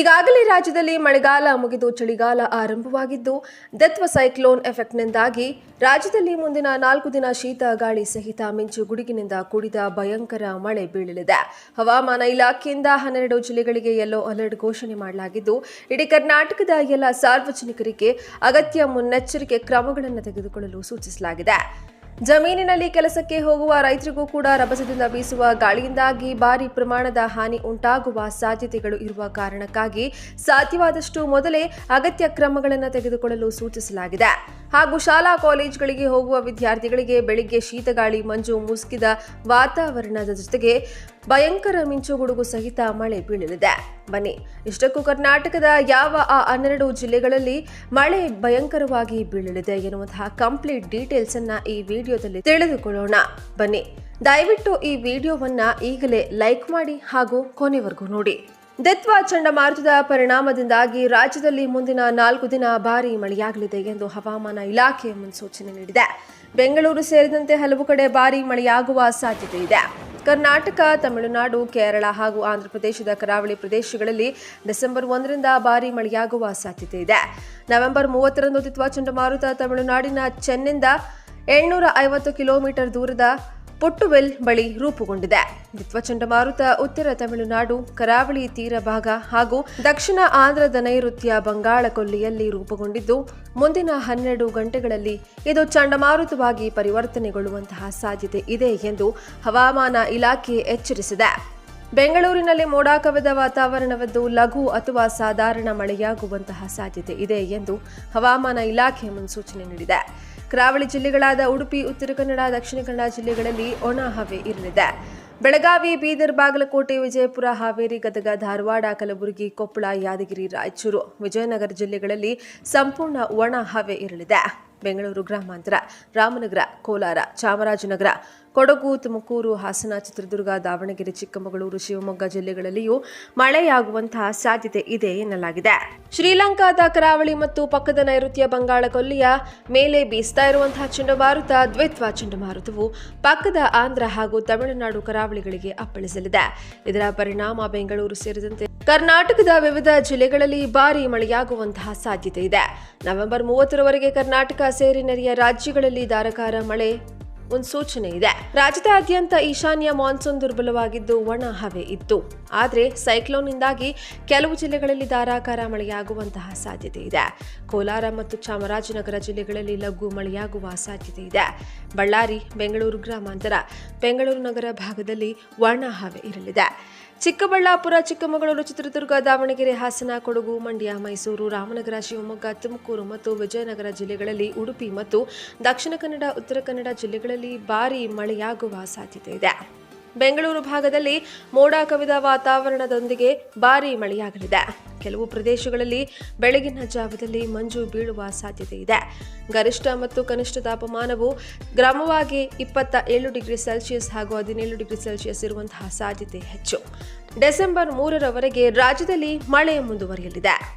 ಈಗಾಗಲೇ ರಾಜ್ಯದಲ್ಲಿ ಮಳೆಗಾಲ ಮುಗಿದು ಚಳಿಗಾಲ ಆರಂಭವಾಗಿದ್ದು, ದತ್ವ ಸೈಕ್ಲೋನ್ ಎಫೆಕ್ಟ್ನಿಂದಾಗಿ ರಾಜ್ಯದಲ್ಲಿ ಮುಂದಿನ ನಾಲ್ಕು ದಿನ ಶೀತ ಗಾಳಿ ಸಹಿತ ಮಿಂಚು ಗುಡುಗಿನಿಂದ ಕೂಡಿದ ಭಯಂಕರ ಮಳೆ ಬೀಳಲಿದೆ. ಹವಾಮಾನ ಇಲಾಖೆಯಿಂದ ಹನ್ನೆರಡು ಜಿಲ್ಲೆಗಳಿಗೆ ಯೆಲ್ಲೋ ಅಲರ್ಟ್ ಘೋಷಣೆ ಮಾಡಲಾಗಿದ್ದು, ಇಡೀ ಕರ್ನಾಟಕದ ಎಲ್ಲ ಸಾರ್ವಜನಿಕರಿಗೆ ಅಗತ್ಯ ಮುನ್ನೆಚ್ಚರಿಕೆ ಕ್ರಮಗಳನ್ನು ತೆಗೆದುಕೊಳ್ಳಲು ಸೂಚಿಸಲಾಗಿದೆ. ಜಮೀನಿನಲ್ಲಿ ಕೆಲಸಕ್ಕೆ ಹೋಗುವ ರೈತರಿಗೂ ಕೂಡ ರಭಸದಿಂದ ಬೀಸುವ ಗಾಳಿಯಿಂದಾಗಿ ಭಾರಿ ಪ್ರಮಾಣದ ಹಾನಿ ಉಂಟಾಗುವ ಸಾಧ್ಯತೆಗಳು ಇರುವ ಕಾರಣಕ್ಕಾಗಿ ಸಾಧ್ಯವಾದಷ್ಟು ಮೊದಲೇ ಅಗತ್ಯ ಕ್ರಮಗಳನ್ನು ತೆಗೆದುಕೊಳ್ಳಲು ಸೂಚಿಸಲಾಗಿದೆ. ಹಾಗೂ ಶಾಲಾ ಕಾಲೇಜುಗಳಿಗೆ ಹೋಗುವ ವಿದ್ಯಾರ್ಥಿಗಳಿಗೆ ಬೆಳಿಗ್ಗೆ ಶೀತಗಾಳಿ, ಮಂಜು ಮುಸುಕಿದ ವಾತಾವರಣದ ಜೊತೆಗೆ ಭಯಂಕರ ಮಿಂಚು ಗುಡುಗು ಸಹಿತ ಮಳೆ ಬೀಳಲಿದೆ. ಬನ್ನಿ, ಇಷ್ಟಕ್ಕೂ ಕರ್ನಾಟಕದ ಯಾವ ಆ ಹನ್ನೆರಡು ಜಿಲ್ಲೆಗಳಲ್ಲಿ ಮಳೆ ಭಯಂಕರವಾಗಿ ಬೀಳಲಿದೆ ಎನ್ನುವಂತಹ ಕಂಪ್ಲೀಟ್ ಡೀಟೇಲ್ಸ್ ಅನ್ನ ಈ ವಿಡಿಯೋದಲ್ಲಿ ತಿಳಿದುಕೊಳ್ಳೋಣ. ಬನ್ನಿ, ದಯವಿಟ್ಟು ಈ ವಿಡಿಯೋವನ್ನ ಈಗಲೇ ಲೈಕ್ ಮಾಡಿ ಹಾಗೂ ಕೊನೆವರೆಗೂ ನೋಡಿ. ದೆತ್ವ ಚಂಡಮಾರುತದ ಪರಿಣಾಮದಿಂದಾಗಿ ರಾಜ್ಯದಲ್ಲಿ ಮುಂದಿನ ನಾಲ್ಕು ದಿನ ಭಾರೀ ಮಳೆಯಾಗಲಿದೆ ಎಂದು ಹವಾಮಾನ ಇಲಾಖೆ ಮುನ್ಸೂಚನೆ ನೀಡಿದೆ. ಬೆಂಗಳೂರು ಸೇರಿದಂತೆ ಹಲವು ಕಡೆ ಭಾರೀ ಮಳೆಯಾಗುವ ಸಾಧ್ಯತೆ ಇದೆ. ಕರ್ನಾಟಕ, ತಮಿಳುನಾಡು, ಕೇರಳ ಹಾಗೂ ಆಂಧ್ರಪ್ರದೇಶದ ಕರಾವಳಿ ಪ್ರದೇಶಗಳಲ್ಲಿ ಡಿಸೆಂಬರ್ ಒಂದರಿಂದ ಭಾರೀ ಮಳೆಯಾಗುವ ಸಾಧ್ಯತೆ ಇದೆ. ನವೆಂಬರ್ ಮೂವತ್ತರಂದು ದಿತ್ವ ಚಂಡಮಾರುತ ತಮಿಳುನಾಡಿನ ಚೆನ್ನಿಂದ ಏಳ್ನೂರ ಐವತ್ತು ಕಿಲೋಮೀಟರ್ ದೂರದ ಪುಟ್ಟುವೆಲ್ ಬಳಿ ರೂಪುಗೊಂಡಿದೆ. ದ್ವಿತ್ವ ಚಂಡಮಾರುತ ಉತ್ತರ ತಮಿಳುನಾಡು, ಕರಾವಳಿ ತೀರ ಭಾಗ ಹಾಗೂ ದಕ್ಷಿಣ ಆಂಧ್ರದ ನೈಋತ್ಯ ಬಂಗಾಳ ಕೊಲ್ಲಿಯಲ್ಲಿ ರೂಪುಗೊಂಡಿದ್ದು, ಮುಂದಿನ ಹನ್ನೆರಡು ಗಂಟೆಗಳಲ್ಲಿ ಇದು ಚಂಡಮಾರುತವಾಗಿ ಪರಿವರ್ತನೆಗೊಳ್ಳುವಂತಹ ಸಾಧ್ಯತೆ ಇದೆ ಎಂದು ಹವಾಮಾನ ಇಲಾಖೆ ಎಚ್ಚರಿಸಿದೆ. ಬೆಂಗಳೂರಿನಲ್ಲಿ ಮೋಡ ಕವಿದ ವಾತಾವರಣವಿದ್ದು ಲಘು ಅಥವಾ ಸಾಧಾರಣ ಮಳೆಯಾಗುವಂತಹ ಸಾಧ್ಯತೆ ಇದೆ ಎಂದು ಹವಾಮಾನ ಇಲಾಖೆ ಮುನ್ಸೂಚನೆ ನೀಡಿದೆ. ಕರಾವಳಿ ಜಿಲ್ಲೆಗಳಾದ ಉಡುಪಿ, ಉತ್ತರ ಕನ್ನಡ, ದಕ್ಷಿಣ ಕನ್ನಡ ಜಿಲ್ಲೆಗಳಲ್ಲಿ ಒಣ ಹವೆ ಇರಲಿದೆ. ಬೆಳಗಾವಿ, ಬೀದರ್, ಬಾಗಲಕೋಟೆ, ವಿಜಯಪುರ, ಹಾವೇರಿ, ಗದಗ, ಧಾರವಾಡ, ಕಲಬುರಗಿ, ಕೊಪ್ಪಳ, ಯಾದಗಿರಿ, ರಾಯಚೂರು, ವಿಜಯನಗರ ಜಿಲ್ಲೆಗಳಲ್ಲಿ ಸಂಪೂರ್ಣ ಒಣ ಹವೆ ಇರಲಿದೆ. ಬೆಂಗಳೂರು ಗ್ರಾಮಾಂತರ, ರಾಮನಗರ, ಕೋಲಾರ, ಚಾಮರಾಜನಗರ, ಕೊಡಗು, ತುಮಕೂರು, ಹಾಸನ, ಚಿತ್ರದುರ್ಗ, ದಾವಣಗೆರೆ, ಚಿಕ್ಕಮಗಳೂರು, ಶಿವಮೊಗ್ಗ ಜಿಲ್ಲೆಗಳಲ್ಲಿಯೂ ಮಳೆಯಾಗುವಂತಹ ಸಾಧ್ಯತೆ ಇದೆ ಎನ್ನಲಾಗಿದೆ. ಶ್ರೀಲಂಕಾದ ಕರಾವಳಿ ಮತ್ತು ಪಕ್ಕದ ನೈಋತ್ಯ ಬಂಗಾಳ ಕೊಲ್ಲಿಯ ಮೇಲೆ ಬೀಸ್ತಾ ಇರುವಂತಹ ಚಂಡಮಾರುತ ದ್ವಿತ್ವ ಚಂಡಮಾರುತವು ಪಕ್ಕದ ಆಂಧ್ರ ಹಾಗೂ ತಮಿಳುನಾಡು ಕರಾವಳಿಗಳಿಗೆ ಅಪ್ಪಳಿಸಲಿದೆ. ಇದರ ಪರಿಣಾಮ ಬೆಂಗಳೂರು ಸೇರಿದಂತೆ ಕರ್ನಾಟಕದ ವಿವಿಧ ಜಿಲ್ಲೆಗಳಲ್ಲಿ ಭಾರೀ ಮಳೆಯಾಗುವಂತಹ ಸಾಧ್ಯತೆ ಇದೆ. ನವೆಂಬರ್ ಮೂವತ್ತರವರೆಗೆ ಕರ್ನಾಟಕ ಸೇರಿ ನೆರೆಯ ರಾಜ್ಯಗಳಲ್ಲಿ ಧಾರಾಕಾರ ಮಳೆ ಮುನ್ಸೂಚನೆ ಇದೆ. ರಾಜ್ಯದಾದ್ಯಂತ ಈಶಾನ್ಯ ಮಾನ್ಸೂನ್ ದುರ್ಬಲವಾಗಿದ್ದು ಒಣ ಹವೆ ಇತ್ತು. ಆದರೆ ಸೈಕ್ಲೋನ್ನಿಂದಾಗಿ ಕೆಲವು ಜಿಲ್ಲೆಗಳಲ್ಲಿ ಧಾರಾಕಾರ ಮಳೆಯಾಗುವಂತಹ ಸಾಧ್ಯತೆ ಇದೆ. ಕೋಲಾರ ಮತ್ತು ಚಾಮರಾಜನಗರ ಜಿಲ್ಲೆಗಳಲ್ಲಿ ಲಘು ಮಳೆಯಾಗುವ ಸಾಧ್ಯತೆ ಇದೆ. ಬಳ್ಳಾರಿ, ಬೆಂಗಳೂರು ಗ್ರಾಮಾಂತರ, ಬೆಂಗಳೂರು ನಗರ ಭಾಗದಲ್ಲಿ ಒಣ ಹವೆ ಇರಲಿದೆ. ಚಿಕ್ಕಬಳ್ಳಾಪುರ, ಚಿಕ್ಕಮಗಳೂರು, ಚಿತ್ರದುರ್ಗ, ದಾವಣಗೆರೆ, ಹಾಸನ, ಕೊಡಗು, ಮಂಡ್ಯ, ಮೈಸೂರು, ರಾಮನಗರ, ಶಿವಮೊಗ್ಗ, ತುಮಕೂರು ಮತ್ತು ವಿಜಯನಗರ ಜಿಲ್ಲೆಗಳಲ್ಲಿ ಉಡುಪಿ ಮತ್ತು ದಕ್ಷಿಣ ಕನ್ನಡ, ಉತ್ತರ ಕನ್ನಡ ಜಿಲ್ಲೆಗಳಲ್ಲಿ ಭಾರೀ ಮಳೆಯಾಗುವ ಸಾಧ್ಯತೆ ಇದೆ. ಬೆಂಗಳೂರು ಭಾಗದಲ್ಲಿ ಮೋಡ ಕವಿದ ವಾತಾವರಣದೊಂದಿಗೆ ಭಾರೀ ಮಳೆಯಾಗಲಿದೆ. ಕೆಲವು ಪ್ರದೇಶಗಳಲ್ಲಿ ಬೆಳಗಿನ ಜಾವದಲ್ಲಿ ಮಂಜು ಬೀಳುವ ಸಾಧ್ಯತೆ ಇದೆ. ಗರಿಷ್ಠ ಮತ್ತು ಕನಿಷ್ಠ ತಾಪಮಾನವು ಗ್ರಾಮವಾಗಿ ಇಪ್ಪತ್ತ ಏಳು ಡಿಗ್ರಿ ಸೆಲ್ಸಿಯಸ್ ಹಾಗೂ ಹದಿನೇಳು ಡಿಗ್ರಿ ಸೆಲ್ಸಿಯಸ್ ಇರುವಂತಹ ಸಾಧ್ಯತೆ ಹೆಚ್ಚು. ಡಿಸೆಂಬರ್ ಮೂರರವರೆಗೆ ರಾಜ್ಯದಲ್ಲಿ ಮಳೆ ಮುಂದುವರಿಯಲಿದೆ.